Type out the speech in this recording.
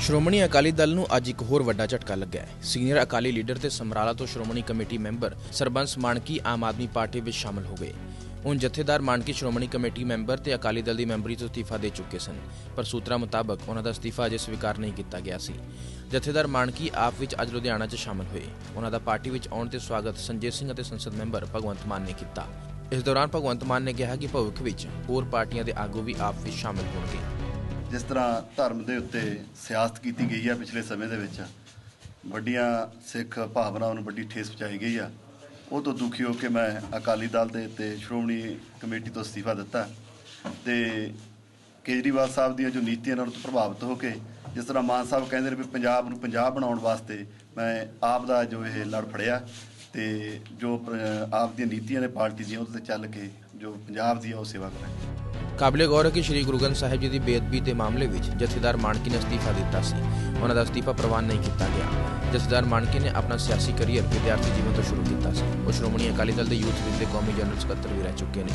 ਸ਼੍ਰੋਮਣੀ ਅਕਾਲੀ ਦਲ ਨੂੰ ਅੱਜ ਇੱਕ ਹੋਰ ਵੱਡਾ ਝਟਕਾ ਲੱਗਾ ਹੈ। ਸੀਨੀਅਰ ਅਕਾਲੀ ਲੀਡਰ ਤੇ ਸਮਰਾਲਾ ਤੋਂ Shiromani committee member Sarbans Manki Aam Aadmi party ਵਿੱਚ ਸ਼ਾਮਲ ਹੋ ਗਏ। ਹੁਣ ਜਥੇਦਾਰ ਮਾਨਕੀ ਸ਼੍ਰੋਮਣੀ ਕਮੇਟੀ ਮੈਂਬਰ ਤੇ ਅਕਾਲੀ ਦਲ ਦੀ ਮੈਂਬਰੀ ਤੋਂ ਅਸਤੀਫਾ ਦੇ ਚੁੱਕੇ ਸਨ, ਪਰ ਸੂਤਰਾਂ ਮੁਤਾਬਕ ਉਹਨਾਂ ਦਾ ਅਸਤੀਫਾ ਅਜੇ ਸਵੀਕਾਰ ਨਹੀਂ ਕੀਤਾ ਗਿਆ ਸੀ। ਜਥੇਦਾਰ ਮਾਨਕੀ ਆਪ ਵਿੱਚ ਅੱਜ ਲੁਧਿਆਣਾ 'ਚ ਸ਼ਾਮਲ ਹੋਏ। ਉਹਨਾਂ ਦਾ ਪਾਰਟੀ ਵਿੱਚ ਆਉਣ ਤੇ ਸਵਾਗਤ ਸੰਜੇ ਸਿੰਘ ਅਤੇ ਸੰਸਦ ਮੈਂਬਰ ਭਗਵੰਤ ਮਾਨ ਨੇ ਕੀਤਾ। ਇਸ ਦੌਰਾਨ ਭਗਵੰਤ ਮਾਨ ਨੇ ਕਿਹਾ ਕਿ ਭਵਿੱਖ ਵਿੱਚ ਹੋਰ ਪਾਰਟੀਆਂ ਦੇ ਆਗੂ ਵੀ ਆਪ ਵਿੱਚ ਸ਼ਾਮਲ ਹੋਣਗੇ। ਜਿਸ ਤਰ੍ਹਾਂ ਧਰਮ ਦੇ ਉੱਤੇ ਸਿਆਸਤ ਕੀਤੀ ਗਈ ਹੈ ਪਿਛਲੇ ਸਮੇਂ ਦੇ ਵਿੱਚ, ਵੱਡੀਆਂ ਸਿੱਖ ਭਾਵਨਾਵਾਂ ਨੂੰ ਵੱਡੀ ਠੇਸ ਪਹੁੰਚਾਈ ਗਈ ਆ। ਉਹ ਤੋਂ ਦੁਖੀ ਹੋ ਕੇ ਮੈਂ ਅਕਾਲੀ ਦਲ ਦੇ ਤੇ ਸ਼੍ਰੋਮਣੀ ਕਮੇਟੀ ਤੋਂ ਅਸਤੀਫਾ ਦਿੱਤਾ। ਤੇ ਕੇਜਰੀਵਾਲ ਸਾਹਿਬ ਦੀਆਂ ਜੋ ਨੀਤੀਆਂ ਨਾਲ ਤੋਂ ਪ੍ਰਭਾਵਿਤ ਹੋ ਕੇ ਜਿਸ ਤਰ੍ਹਾਂ ਮਾਨ ਸਾਹਿਬ ਕਹਿੰਦੇ ਨੇ ਵੀ ਪੰਜਾਬ ਨੂੰ ਪੰਜਾਬ ਬਣਾਉਣ ਵਾਸਤੇ ਮੈਂ ਆਪ ਦਾ ਜੋ ਇਹ ਲੜ ਫੜਿਆ ਤੇ ਜੋ ਆਪ ਦੀਆਂ ਨੀਤੀਆਂ ਨੇ, ਪਾਰਟੀ ਦੀਆਂ, ਉਹਦੇ ਤੇ ਚੱਲ ਕੇ ਜੋ ਪੰਜਾਬ ਦੀ ਆ, ਉਹ ਸੇਵਾ ਕਰਾਂ ਕਾਬਲੇ ਗੌਰ ਹੈ ਕਿ ਸ੍ਰੀ ਗੁਰੂ ਗ੍ਰੰਥ ਸਾਹਿਬ ਜੀ ਦੀ ਬੇਅਦਬੀ ਦੇ ਮਾਮਲੇ ਵਿੱਚ ਜਥੇਦਾਰ ਮਾਨਕੀ ਨੇ ਅਸਤੀਫਾ ਦਿੱਤਾ ਸੀ। ਉਹਨਾਂ ਦਾ ਅਸਤੀਫਾ ਪ੍ਰਵਾਨ ਨਹੀਂ ਕੀਤਾ ਗਿਆ। ਜਥੇਦਾਰ ਮਾਨਕੀ ਨੇ ਆਪਣਾ ਸਿਆਸੀ ਕੈਰੀਅਰ ਵਿਦਿਆਰਥੀ ਜੀਵਨ ਤੋਂ ਸ਼ੁਰੂ ਕੀਤਾ ਸੀ। ਉਹ ਸ਼੍ਰੋਮਣੀ ਅਕਾਲੀ ਦਲ ਦੇ ਯੂਥ ਵਿੰਗ ਦੇ ਕੌਮੀ ਜਨਰਲ ਸਕੱਤਰ ਵੀ ਰਹਿ ਚੁੱਕੇ ਨੇ।